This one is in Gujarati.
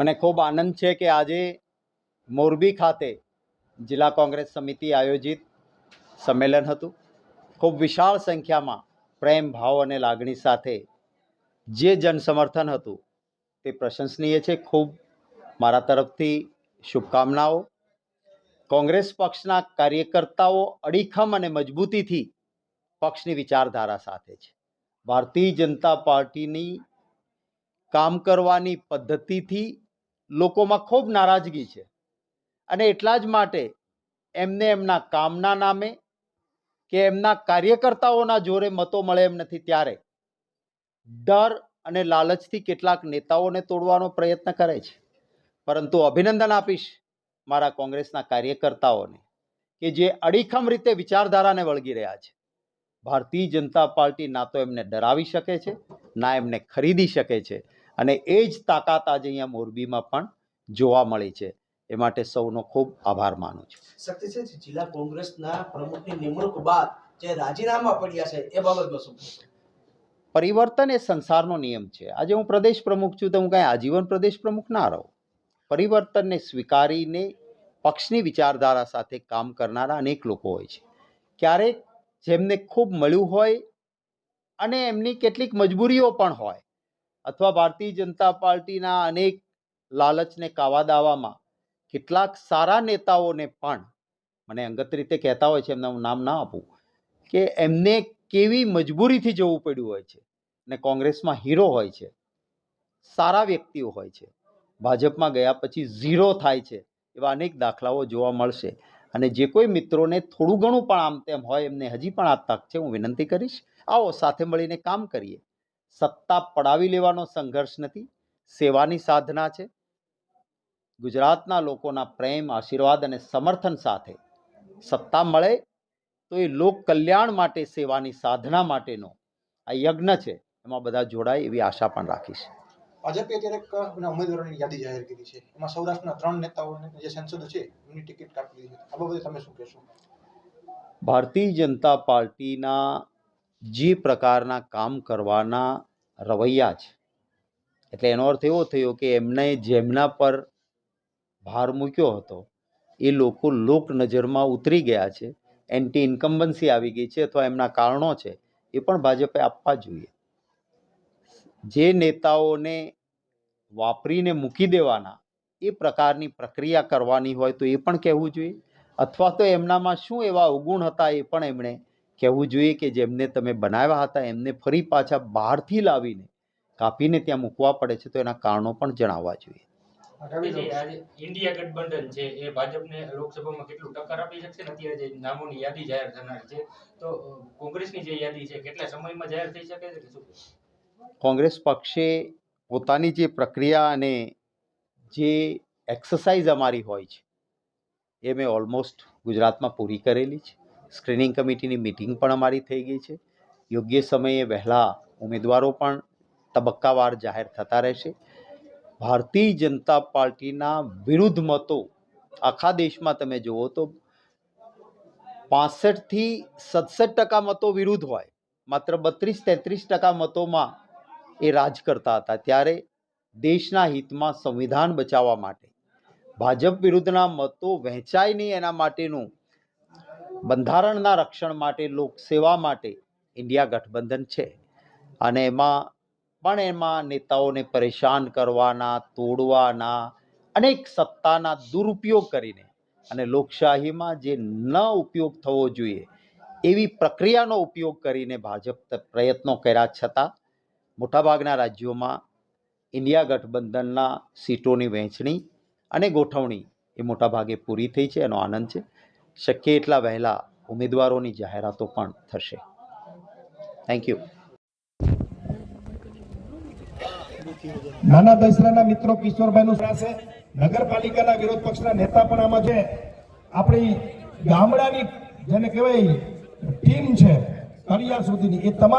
મને ખૂબ આનંદ છે કે આજે મોરબી ખાતે જિલ્લા કોંગ્રેસ સમિતિ આયોજિત સંમેલન હતું. ખૂબ વિશાળ સંખ્યામાં પ્રેમ, ભાવ અને લાગણી સાથે જે જનસમર્થન હતું તે પ્રશંસનીય છે. ખૂબ મારા તરફથી શુભકામનાઓ. કોંગ્રેસ પક્ષના કાર્યકર્તાઓ અડીખમ અને મજબૂતીથી પક્ષની વિચારધારા સાથે છે. ભારતીય જનતા પાર્ટીની કામ કરવાની પદ્ધતિથી લોકોમાં ખૂબ નારાજગી છે. અને એટલા જ માટે એમને એમના કામના નામે કે એમના કાર્યકર્તાઓના જોરે મતો મળે એમ નથી ત્યારે ડર અને લાલચથી કેટલાક નેતાઓને તોડવાનો પ્રયત્ન કરે છે. પરંતુ અભિનંદન આપીશ મારા કોંગ્રેસના કાર્યકર્તાઓને કે જે અડીખમ રીતે વિચારધારાને વળગી રહ્યા છે. ભારતીય જનતા પાર્ટી ના તો એમને ડરાવી શકે છે, ના એમને ખરીદી શકે છે. અને એ જ તાકાત આજે અહીંયા મોરબીમાં પણ જોવા મળી છે. એ માટે સૌનો ખૂબ આભાર માનું છું. છે જિલ્લા કોંગ્રેસના પ્રમુખની નિમણૂક બાદ જે રાજીનામા પડ્યા છે એ બાબતમાં શું પરિવર્તન એ સંસારનો નિયમ છે. આજે હું પ્રદેશ પ્રમુખ છું તો હું કાંઈ આજીવન પ્રદેશ પ્રમુખ ના રહું. પરિવર્તનને સ્વીકારીને પક્ષની વિચારધારા સાથે કામ કરનારા અનેક લોકો હોય છે. ક્યારેક જેમને ખૂબ મળ્યું હોય અને એમની કેટલીક મજબૂરીઓ પણ હોય અથવા ભારતીય જનતા પાર્ટીના અનેક લાલચને કાવા દાવામાં કેટલાક સારા નેતાઓને પણ મને અંગત રીતે કહેતા હોય છે, એમના હું નામ ના આપું, કે એમને કેવી મજબૂરીથી જવું પડ્યું હોય છે ને કોંગ્રેસમાં હીરો હોય છે, સારા વ્યક્તિઓ હોય છે. ભાજપમાં ગયા પછી ઝીરો થાય છે એવા અનેક દાખલાઓ જોવા મળશે અને જે કોઈ મિત્રોને થોડું ઘણું પણ આમ તેમ હોય એમને હજી પણ આ તક છે, હું વિનંતી કરીશ. આવો સાથે મળીને કામ કરીએ. સત્તા પડાવી લેવાનો સંઘર્ષ નથી સેવાની સાધના છે. ગુજરાતના લોકોના પ્રેમ આશીર્વાદ અને સમર્થન સાથે સત્તા મળે તો એ લોક કલ્યાણ માટે સેવાની સાધના માટેનો આ યજ્ઞ છે. એમાં બધા જોડાય એવી આશા પણ રાખીશ. ભાજપે અત્યારે ઉમેદવારોની યાદી જાહેર કરી છે. એમાં સૌરાષ્ટ્રના ત્રણ નેતાઓને જે સાંસદો છે એમની ટિકિટ કાપી દીધી છે. આ બાબતે તમે શું કહેશો? ભારતીય જનતા પાર્ટીના જે પ્રકારના કામ કરવાના રવૈયા છે. એટલે એનો અર્થ એવો થયો કે એમને જેમના પર ભાર મૂક્યો હતો, એ લોકો લોક નજરમાં ઉતરી ગયા છે. એન્ટી ઇન્કમ્બન્સી આવી ગઈ છે અથવા એમના કારણો છે, એ પણ ભાજપે આપવા જોઈએ. જે નેતાઓને વાપરીને મૂકી દેવાના, એ પ્રકારની પ્રક્રિયા કરવાની હોય તો એ પણ કહેવું જોઈએ. અથવા તો એમનામાં શું એવા અવગુણ હતા એ પણ એમણે કહેવું જોઈએ કે જેમને તમે બનાવ્યા હતા એમને ફરી પાછા બહારથી લાવીને કાપીને ત્યાં મૂકવા પડે છે તો એના કારણો પણ જણાવવા જોઈએ. ઇન્ડિયા ગઠબંધન છે એ ભાજપને લોકસભામાં કેટલું ટક્કર આપી શકશે ને? અત્યારે જે નામોની યાદી જાહેર થનાર છે તો કોંગ્રેસની જે યાદી છે કેટલા સમયમાં જાહેર થઈ શકે છે શું? કોંગ્રેસ પક્ષે પોતાની જે પ્રક્રિયા અને જે એક્સરસાઇઝ અમારી હોય છે એ મેં ઓલમોસ્ટ ગુજરાતમાં પૂરી કરેલી છે. સ્ક્રીનિંગ કમિટીની મિટિંગ પણ અમારી થઈ ગઈ છે. યોગ્ય સમયે વહેલા ઉમેદવારો પણ તબક્કાવાર જાહેર થતા રહેશે. ભારતીય જનતા પાર્ટીના વિરુદ્ધ મતો આખા દેશમાં તમે જુઓ તો પાસઠથી સડસઠ ટકા મતો વિરુદ્ધ હોય, માત્ર બત્રીસ તેત્રીસ ટકા મતોમાં એ રાજ કરતા હતા. ત્યારે દેશના હિતમાં સંવિધાન બચાવવા માટે, ભાજપ વિરુદ્ધના મતો વહેંચાય નહીં એના માટેનું બંધારણના રક્ષણ માટે લોકસેવા માટે ઇન્ડિયા ગઠબંધન છે. અને એમાં, પણ એમાં નેતાઓને પરેશાન કરવાના, તોડવાના, અનેક સત્તાના દુરુપયોગ કરીને અને લોકશાહીમાં જે ન ઉપયોગ થવો જોઈએ, એવી પ્રક્રિયાનો ઉપયોગ કરીને ભાજપ પ્રયત્નો કર્યા છતાં, મોટાભાગના રાજ્યોમાં ઇન્ડિયા ગઠબંધનના સીટોની વહેંચણી અને ગોઠવણી એ મોટાભાગે પૂરી થઈ છે, એનો આનંદ છે. શક્ય એટલા વહેલા ઉમેદવારોની જાહેરાતો પણ થશે. થેન્ક યુ નાના દસરાના મિત્રો કિશોરભાઈનું છે. નગરપાલિકાના વિરોધ પક્ષના નેતા પણ આમાં છે. આપણી ગામડાની, જેને કહેવાય, ટીમ છે, કરિયા સુધીની. એ તમામ